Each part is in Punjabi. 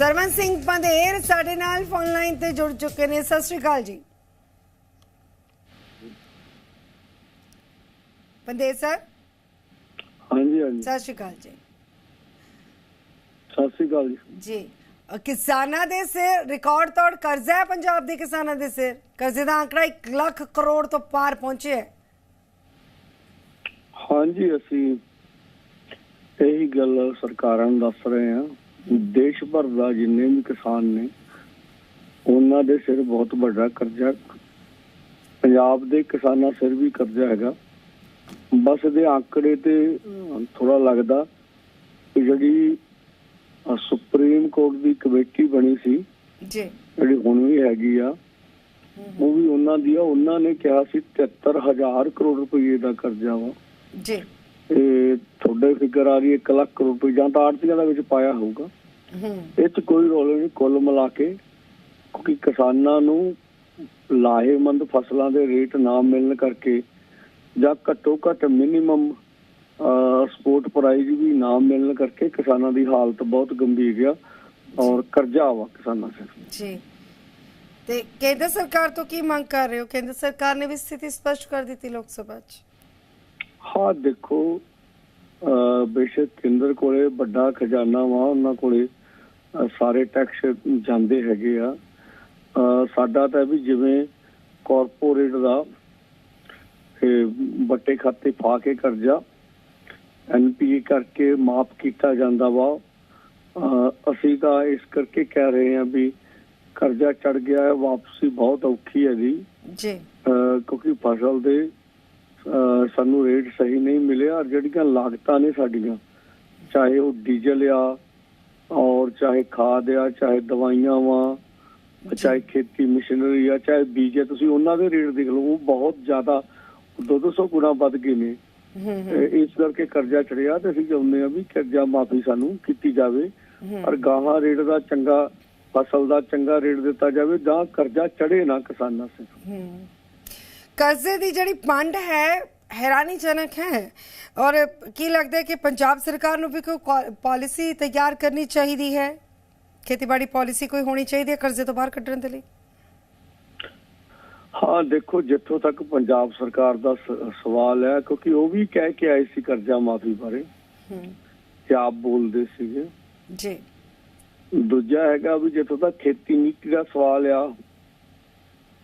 ਸਰਵਨ ਸਿੰਘ ਪੰਧੇਰ ਸਾਡੇ ਨਾਲ ਫੋਨ ਲਾਈਨ ਤੇ ਜੁੜ ਚੁੱਕੇ ਨੇ। ਸਤਿ ਸ਼੍ਰੀ ਅਕਾਲ ਜੀ। ਪੰਧੇਰ ਸਰ? ਹਾਂਜੀ ਹਾਂਜੀ। ਸਤਿ ਸ਼੍ਰੀ ਅਕਾਲ ਜੀ। ਸਤਿ ਸ੍ਰੀ ਅਕਾਲ ਜੀ। ਕਿਸਾਨਾਂ ਦੇ ਸਿਰ ਰਿਕਾਰਡ ਤੋੜ ਕਰਜ਼ਾ ਹੈ ਪੰਜਾਬ ਦੇ ਕਿਸਾਨਾਂ ਦੇ ਸਿਰ। ਕਰਜ਼ੇ ਦਾ ਆંકੜਾ 1 ਲੱਖ ਕਰੋੜ ਤੋਂ ਪਾਰ ਪਹੁੰਚਿਆ ਹੈ। ਹਾਂਜੀ ਅਸੀਂ ਇਹੀ ਗੱਲ ਸਰਕਾਰਾਂ ਨੂੰ ਦੱਸ ਰਹੇ ਹਾਂ। ਦੇਸ਼ ਭਰ ਦਾ ਜਿੰਨੇ ਵੀ ਕਿਸਾਨ ਨੇ ਉਹਨਾਂ ਦੇ ਸਿਰ ਬਹੁਤ ਵੱਡਾ ਕਰਜ਼ਾ ਪੰਜਾਬ ਦੇ ਕਿਸਾਨਾਂ ਸਿਰ ਵੀ ਕਰਜ਼ਾ ਹੈਗਾ। ਬਸ ਦੇ ਆંકੜੇ ਤੇ ਥੋੜਾ ਲੱਗਦਾ ਕਿ ਜਿਹੜੀ ਸੁਪਰੀਮ ਕੋਰਟ ਦੀ ਕਮੇਟੀ ਬਣੀ ਸੀ ਜੀ। ਜਿਹੜੀ ਹੁਣ ਵੀ ਹੈਗੀ ਆ ਉਹ ਵੀ ਉਹਨਾਂ ਦੀ ਆ। ਉਹਨਾਂ ਨੇ ਕਿਹਾ ਸੀ 73000 ਕਰੋੜ ਰੁਪਏ ਦਾ ਕਰਜ਼ਾ ਵਾ। ਜੀ। ਇਹ ਤੁਹਾਡੇ ਫਿਗਰ ਆ ਰਹੀ ਹੈ 1 ਲੱਖ ਰੁਪਏ ਜਾਂ ਤਾਂ ਆੜਤੀਆਂ ਦਾ ਵਿੱਚ ਪਾਇਆ ਹੋਊਗਾ। ਹੂੰ। ਇਹ 'ਚ ਕੋਈ ਰੋਲ ਨਹੀਂ ਕੁੱਲ ਮਿਲਾ ਕੇ ਕਿਉਂਕਿ ਕਿਸਾਨਾਂ ਨੂੰ ਲਾਹੇਮੰਦ ਫਸਲਾਂ ਦੇ ਰੇਟ ਨਾ ਮਿਲਣ ਕਰਕੇ ਜਾਂ ਘੱਟੋ ਘੱਟ ਮਿਨੀਮਮ ਸਪੋਰਟ ਪ੍ਰਾਈਸ ਵੀ ਨਾ ਮਿਲਣ ਕਰਕੇ ਕਿਸਾਨਾਂ ਦੀ ਹਾਲਤ ਬਹੁਤ ਗੰਭੀਰ ਆ ਔਰ ਕਰਜ਼ਾ ਵਾ ਕਿਸਾਨਾਂ ਸਿਰ। ਜੀ। ਤੇ ਕੇਂਦਰ ਸਰਕਾਰ ਤੋਂ ਕੀ ਮੰਗ ਕਰ ਰਹੇ ਹੋ? ਕੇਂਦਰ ਸਰਕਾਰ ਨੇ ਵੀ ਸਥਿਤੀ ਸਪਸ਼ਟ ਕਰ ਦਿੱਤੀ ਲੋਕ ਸਭਾ 'ਚ। ਹਾਂ ਦੇਖੋ ਬੇਸ਼ੱਕ ਕੇਂਦਰ ਕੋਲੇ ਵੱਡਾ ਖਜ਼ਾਨਾ ਵਾ ਉਹਨਾਂ ਕੋਲੇ ਸਾਰੇ ਟੈਕਸ ਜਾਂਦੇ ਹੈਗੇ ਆ। ਸਾਡਾ ਤਾਂ ਵੀ ਜਿਵੇਂ ਕਾਰਪੋਰੇਟ ਦਾ ਇਹ ਵੱਟੇ ਖਾਤੇ ਪਾ ਕੇ ਕਰਜ਼ਾ ਐਨਪੀਏ ਕਰਕੇ ਮਾਫ ਕੀਤਾ ਜਾਂਦਾ ਵਾ। ਅਸੀਂ ਤਾਂ ਇਸ ਕਰਕੇ ਕਹਿ ਰਹੇ ਹਾਂ ਵੀ ਕਰਜ਼ਾ ਚੜ ਗਿਆ ਹੈ ਵਾਪਸੀ ਬਹੁਤ ਔਖੀ ਹੈ ਜੀ। ਜੀ ਕਿਉਂਕਿ ਫਸਲ ਦੇ ਸਾਨੂੰ ਰੇਟ ਸਹੀ ਨਹੀਂ ਮਿਲਿਆ ਔਰ ਜਿਹੜੀਆਂ ਲਾਗਤਾਂ ਨੇ ਸਾਡੀਆਂ ਚਾਹੇ ਉਹ ਡੀਜ਼ਲ ਆ ਔਰ ਚਾਹੇ ਖਾਦ ਆ ਚਾਹੇ ਦਵਾਈਆਂ ਵਾ ਚਾਹੇ ਖੇਤੀ ਮਸ਼ੀਨਰੀ ਆ ਚਾਹੇ ਬੀਜ ਆ ਤੁਸੀਂ ਉਹਨਾਂ ਦੇ ਰੇਟ ਦੇਖ ਲਓ ਉਹ ਬਹੁਤ ਜ਼ਿਆਦਾ 200 ਗੁਣਾ ਵੱਧ ਗਏ ਨੇ। ਇਸ ਕਰਕੇ ਕਰਜ਼ਾ ਚੜਿਆ ਤੇ ਅਸੀਂ ਚਾਹੁੰਦੇ ਆ ਵੀ ਕਰਜ਼ਾ ਮਾਫੀ ਸਾਨੂੰ ਕੀਤੀ ਜਾਵੇ। ਔਰ ਗਾਹਾਂ ਰੇਟ ਦਾ ਚੰਗਾ ਫਸਲ ਦਾ ਚੰਗਾ ਰੇਟ ਦਿੱਤਾ ਜਾਵੇ ਜਾਂ ਕਰਜ਼ਾ ਚੜੇ ਨਾ ਕਿਸਾਨਾਂ ਸੇ। ਕਰਜ਼ੇ ਦੀ ਜਿਹੜੀ ਪੰਡ ਹੈ ਹੈਰਾਨੀਜਨਕ ਹੈ। ਔਰ ਕੀ ਲੱਗਦਾ ਹੈ ਕਿ ਪੰਜਾਬ ਸਰਕਾਰ ਨੂੰ ਵੀ ਕੋਈ ਪਾਲਿਸੀ ਤਿਆਰ ਕਰਨੀ ਚਾਹੀਦੀ ਹੈ? ਖੇਤੀਬਾੜੀ ਪਾਲਿਸੀ ਕੋਈ ਹੋਣੀ ਚਾਹੀਦੀ ਹੈ ਕਰਜ਼ੇ ਤੋਂ ਬਾਹਰ ਕੱਢਣ ਦੇ ਲਈ? ਹਾਂ ਦੇਖੋ ਜਿੱਥੋਂ ਤੱਕ ਪੰਜਾਬ ਸਰਕਾਰ ਦਾ ਸਵਾਲ ਹੈ ਕਿਉਂਕਿ ਉਹ ਵੀ ਕਹਿ ਕੇ ਆਏ ਸੀ ਕਰਜ਼ਾ ਮਾਫੀ ਬਾਰੇ। ਹੂੰ। ਕਿ ਆਪ ਬੋਲਦੇ ਸੀਗੇ। ਜੀ। ਦੂਜਾ ਹੈਗਾ ਵੀ ਜਿੱਥੋਂ ਤੱਕ ਖੇਤੀ ਨੀਤੀ ਦਾ ਸਵਾਲ ਆ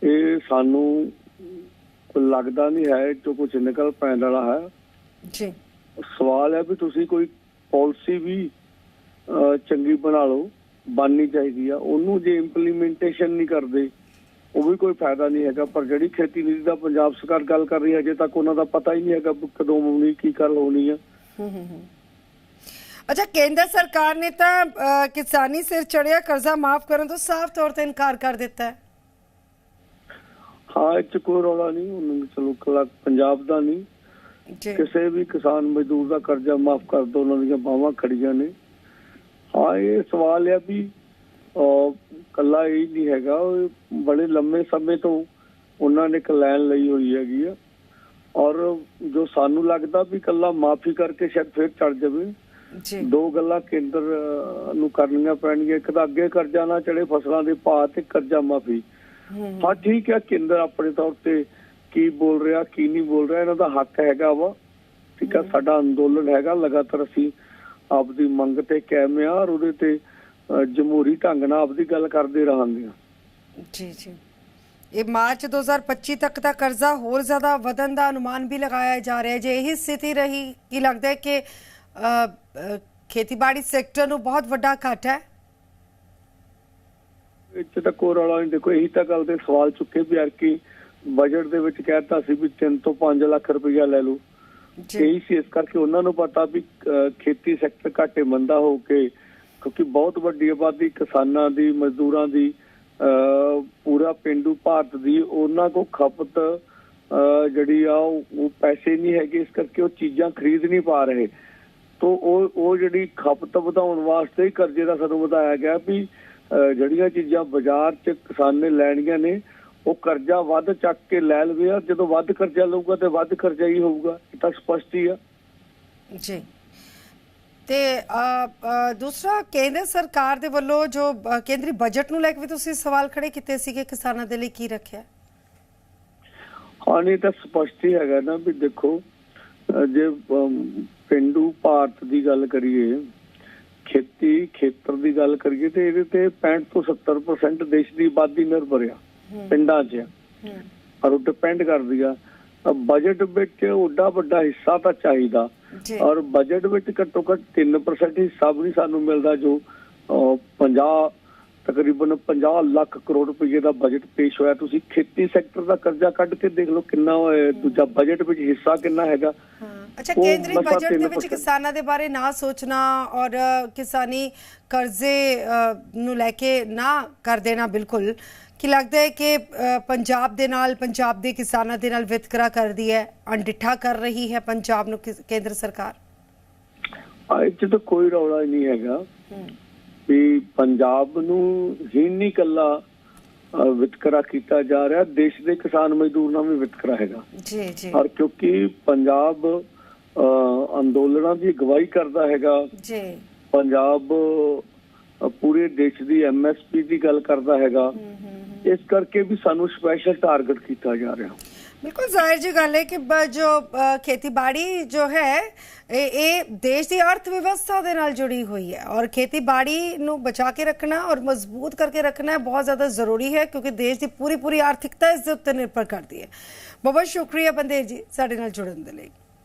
ਇਹ ਸਾਨੂੰ ਲੱਗਦਾ ਨਹੀਂ ਹੈ ਜੋ ਕੁਝ ਨਿਕਲ ਪੈਣ ਵਾਲਾ ਹੈ। ਜੀ। ਸਵਾਲ ਹੈ ਵੀ ਤੁਸੀਂ ਕੋਈ ਪਾਲਿਸੀ ਵੀ ਚੰਗੀ ਬਣਾ ਲਓ ਬਣਨੀ ਚਾਹੀਦੀ ਆ। ਉਹਨੂੰ ਜੇ ਇੰਪਲੀਮੈਂਟੇਸ਼ਨ ਨਹੀਂ ਕਰਦੇ ਉਹ ਵੀ ਕੋਈ ਫਾਇਦਾ ਨਹੀਂ ਹੈਗਾ। ਪਰ ਜਿਹੜੀ ਖੇਤੀ ਨੀਤੀ ਦਾ ਪੰਜਾਬ ਸਰਕਾਰ ਗੱਲ ਕਰ ਰਹੀ ਹੈ ਅਜੇ ਤੱਕ ਉਹਨਾਂ ਦਾ ਪਤਾ ਹੀ ਨਹੀਂ ਹੈਗਾ ਕਦੋਂ ਹੋਣੀ ਕੀ ਗੱਲ ਹੋਣੀ ਆ। ਅੱਛਾ ਕੇਂਦਰ ਸਰਕਾਰ ਨੇ ਤਾਂ ਕਿਸਾਨੀ ਸਿਰ ਚੜਿਆ ਕਰਜ਼ਾ ਮਾਫ ਕਰਨ ਤੋਂ ਸਾਫ਼ ਤੌਰ ਤੇ ਇਨਕਾਰ ਕਰ ਦਿੱਤਾ ਹੈ। ਇਹ 'ਚ ਕੋਈ ਰੌਲਾ ਨਹੀਂ ਉਹਨਾਂ ਚਲੋ ਕਲਾ ਪੰਜਾਬ ਦਾ ਨਹੀਂ। ਕਿਸੇ ਵੀ ਕਿਸਾਨ ਮਜ਼ਦੂਰ ਦਾ ਕਰਜ਼ਾ ਮਾਫ ਕਰ ਦੋ ਉਹਨਾਂ ਦੀਆਂ ਬਾਹਾਂ ਖੜੀਆਂ ਨੇ। ਹਾਂ ਇਹ ਸਵਾਲ ਹੈ ਵੀ ਕੱਲਾ ਇਹ ਨਹੀਂ ਹੈਗਾ ਉਹ ਬੜੇ ਲੰਮੇ ਸਮੇਂ ਤੋਂ ਉਹਨਾਂ ਨੇ ਇੱਕ ਲਾਈਨ ਲਈ ਹੋਈ ਹੈਗੀ ਆ। ਔਰ ਜੋ ਸਾਨੂੰ ਲੱਗਦਾ ਵੀ ਕੱਲਾ ਮਾਫੀ ਕਰਕੇ ਸ਼ਾਇਦ ਫੇਰ ਚੜ ਜਾਵੇ। ਜੀ। ਦੋ ਗੱਲਾਂ ਕੇਂਦਰ ਨੂੰ ਕਰਨੀਆਂ ਪੈਣਗੀਆਂ। ਇੱਕ ਤਾਂ ਅੱਗੇ ਕਰਜ਼ਾ ਨਾ ਚੜੇ ਫਸਲਾਂ ਦੇ ਭਾਅ ਤੇ ਕਰਜ਼ਾ ਮਾਫੀ। ਹੂੰ। ਠੀਕ ਹੈ ਕੇਂਦਰ ਆਪਣੇ ਤੌਰ ਤੇ ਕੀ ਬੋਲ ਰਿਹਾ ਕੀ ਨਹੀਂ ਬੋਲ ਰਿਹਾ ਇਹਨਾਂ ਦਾ ਹੱਕ ਹੈਗਾ ਵਾ। ਠੀਕ ਹੈ ਸਾਡਾ ਅੰਦੋਲਨ ਹੈਗਾ ਲਗਾਤਾਰ ਅਸੀਂ ਆਪਦੀ ਮੰਗ ਤੇ ਕਾਇਮ ਆ ਔਰ ਉਹਦੇ ਤੇ ਜਮਹੂਰੀ ਢੰਗ ਨਾਲ ਆਪਦੀ ਗੱਲ ਕਰਦੇ ਰਹਾਂਗੇ। ਜੀ ਜੀ। ਇਹ ਮਾਰਚ 2025 ਤੱਕ ਦਾ ਕਰਜ਼ਾ ਹੋਰ ਜ਼ਿਆਦਾ ਵਧਣ ਦਾ ਅਨੁਮਾਨ ਵੀ ਲਗਾਇਆ ਜਾ ਰਿਹਾ ਹੈ। ਜੇ ਇਹੀ ਸਥਿਤੀ ਰਹੀ ਕੀ ਲੱਗਦਾ ਹੈ ਕਿ ਖੇਤੀਬਾੜੀ ਸੈਕਟਰ ਨੂੰ ਬਹੁਤ ਵੱਡਾ ਘਾਟਾ ਹੈ? ਇੱਥੇ ਤਾਂ ਕੋਈ ਰੌਲਾ ਨਹੀਂ ਦੇਖੋ ਇਹੀ ਤਾਂ ਗੱਲ ਤੇ ਸਵਾਲ ਚੁੱਕੇ ਵੀ ਯਾਰ ਕਿ ਬਜਟ ਦੇ ਵਿੱਚ ਕਹਿਤਾ ਸੀ ਵੀ 3 ਤੋਂ 5 ਲੱਖ ਰੁਪਇਆ ਲੈ ਲਓ। ਜੀ। ਇਹੀ ਸੀ ਇਸ ਕਰਕੇ ਉਹਨਾਂ ਨੂੰ ਪਤਾ ਵੀ ਖੇਤੀ ਸੈਕਟਰ ਘਾਟੇ ਮੰਦਾ ਹੋ ਕੇ ਕਿਉਂਕਿ ਬਹੁਤ ਵੱਡੀ ਆਬਾਦੀ ਕਿਸਾਨਾਂ ਦੀ ਮਜ਼ਦੂਰਾਂ ਦੀ ਪੂਰਾ ਪਿੰਡੂ ਭਾਰਤ ਦੀ ਉਹਨਾਂ ਕੋ ਖਪਤ ਜਿਹੜੀ ਆ ਉਹ ਪੈਸੇ ਨਹੀਂ ਹੈਗੇ ਇਸ ਕਰਕੇ ਉਹ ਚੀਜ਼ਾਂ ਖਰੀਦ ਨਹੀਂ ਪਾ ਰਹੇ। ਤੋਂ ਉਹ ਉਹ ਜਿਹੜੀ ਖਪਤ ਵਧਾਉਣ ਵਾਸਤੇ ਹੀ ਕਰਜ਼ੇ ਦਾ ਸਾਨੂੰ ਵਧਾਇਆ ਗਿਆ ਵੀ ਜਿਹੜੀਆਂ ਚੀਜ਼ਾਂ ਬਾਜ਼ਾਰ 'ਚ ਕਿਸਾਨ ਨੇ ਲੈਣੀਆਂ ਨੇ ਉਹ ਕਰਜ਼ਾ ਵੱਧ ਚੱਕ ਕੇ ਲੈ ਲਵੇ ਔਰ ਜਦੋਂ ਵੱਧ ਕਰਜ਼ਾ ਲਊਗਾ ਤੇ ਵੱਧ ਕਰਜ਼ਾ ਹੀ ਹੋਊਗਾ। ਇਹ ਤਾਂ ਸਪਸ਼ਟ ਹੀ ਆ। ਜੀ। ਤੇ ਦੂਸਰਾ ਕੇਂਦਰ ਸਰਕਾਰ ਦੇ ਵੱਲੋਂ ਜੋ ਕੇਂਦਰੀ ਬਜਟ ਨੂੰ ਲੈ ਕੇ ਵੀ ਤੁਸੀਂ ਸਵਾਲ ਖੜੇ ਕੀਤੇ ਸੀਗੇ ਕਿਸਾਨਾਂ ਦੇ ਲਈ ਕੀ ਰੱਖਿਆ? ਹਾਂ ਨਹੀਂ ਤਾਂ ਸਪਸ਼ਟ ਹੀ ਹੈਗਾ ਨਾ ਵੀ ਦੇਖੋ ਜੇ ਪਿੰਡੂ ਭਾਰਤ ਦੀ ਗੱਲ ਕਰੀਏ ਖੇਤੀ ਖੇਤਰ ਦੀ ਗੱਲ ਕਰੀਏ ਤੇ ਇਹਦੇ ਤੇ 65 ਤੋਂ 70% ਦੇਸ਼ ਦੀ ਆਬਾਦੀ ਨਿਰਭਰ ਆ ਪਿੰਡਾਂ 'ਚ। ਔਰ ਉਹ ਡਿਪੈਂਡ ਕਰਦੀ ਆ। ਬਜਟ ਵਿੱਚ ਓਡਾ ਵੱਡਾ ਹਿੱਸਾ ਤਾਂ ਚਾਹੀਦਾ। ਔਰ ਬਜਟ ਵਿੱਚ ਘੱਟੋ ਘੱਟ 3% ਹਿੱਸਾ ਵੀ ਨਹੀਂ ਸਾਨੂੰ ਮਿਲਦਾ ਜੋ ਅਹ, 50 ਤਕਰੀਬਨ 50 ਲੱਖ ਕਰੋੜ ਰੁਪਏ ਦਾ ਬਜਟ ਪੇਸ਼ ਹੋਇਆ। ਤੁਸੀਂ ਖੇਤੀ ਸੈਕਟਰ ਦਾ ਕਰਜ਼ਾ ਕੱਢ ਕੇ ਦੇਖ ਲਓ ਕਿੰਨਾ ਦੂਜਾ ਬਜਟ ਵਿੱਚ ਹਿੱਸਾ ਕਿੰਨਾ ਹੈਗਾ। ਅੱਛਾ ਕੇਂਦਰੀ ਬਜਟ ਦੇ ਵਿੱਚ 3% ਕਿਸਾਨਾਂ ਦੇ ਬਾਰੇ ਨਾ ਸੋਚਣਾ ਔਰ ਕਿਸਾਨੀ ਕਰਜ਼ੇ ਨੂੰ ਲੈ ਕੇ ਨਾ ਕਰ ਦੇਣਾ ਬਿਲਕੁਲ। ਕੀ ਲੱਗਦਾ ਹੈ ਕਿ ਪੰਜਾਬ ਦੇ ਨਾਲ ਪੰਜਾਬ ਦੇ ਕਿਸਾਨਾਂ ਦੇ ਨਾਲ ਵਿਤਕਰਾ ਕਰਦੀ ਹੈ ਅਣਡਿੱਠਾ ਕਰ ਰਹੀ ਹੈ ਪੰਜਾਬ ਨੂੰ ਕੇਂਦਰ ਸਰਕਾਰ? 'ਚ ਤਾਂ ਕੋਈ ਰੌਲਾ ਹੀ ਨਹੀਂ ਹੈਗਾ ਵੀ ਪੰਜਾਬ ਨੂੰ ਹੀ ਨਹੀਂ ਕੱਲਾ ਵਿਤਕਰਾ ਕੀਤਾ ਜਾ ਰਿਹਾ ਦੇਸ਼ ਦੇ ਕਿਸਾਨ ਮਜ਼ਦੂਰ ਨਾਲ ਵੀ ਵਿਤਕਰਾ ਹੈਗਾ। ਜੀ ਜੀ। ਔਰ ਕਿਉਂਕਿ ਪੰਜਾਬ ਅੰਦੋਲਨਾਂ ਦੀ ਅਗਵਾਈ ਕਰਦਾ ਹੈਗਾ। ਜੀ। ਪੰਜਾਬ ਪੂਰੇ ਦੇਸ਼ ਦੀ ਐਮਐਸਪੀ ਦੀ ਗੱਲ ਕਰਦਾ ਹੈਗਾ। ਇਸ ਕਰਕੇ ਵੀ ਸਾਨੂੰ ਸਪੈਸ਼ਲ ਟਾਰਗੇਟ ਕੀਤਾ ਜਾ ਰਿਹਾ। ਬਿਲਕੁਲ ਜ਼ਾਹਿਰ ਜੀ ਗੱਲ ਹੈ ਕਿ ਜੋ ਖੇਤੀਬਾੜੀ ਜੋ ਹੈ ਇਹ ਦੇਸ਼ ਦੀ ਅਰਥ ਵਿਵਸਥਾ ਦੇ ਨਾਲ ਜੁੜੀ ਹੋਈ ਹੈ। ਔਰ ਖੇਤੀਬਾੜੀ ਨੂੰ ਬਚਾ ਕੇ ਰੱਖਣਾ ਔਰ ਮਜ਼ਬੂਤ ਕਰਕੇ ਰੱਖਣਾ ਬਹੁਤ ਜ਼ਿਆਦਾ ਜ਼ਰੂਰੀ ਹੈ ਕਿਉਂਕਿ ਦੇਸ਼ ਦੀ ਪੂਰੀ ਪੂਰੀ ਆਰਥਿਕਤਾ ਇਸ ਦੇ ਉੱਤੇ ਨਿਰਭਰ ਕਰਦੀ ਹੈ। ਬਹੁਤ ਬਹੁਤ ਸ਼ੁਕਰੀਆ ਬੰਦੇਰ ਜੀ ਸਾਡੇ ਨਾਲ ਜੁੜਨ ਦੇ ਲਈ।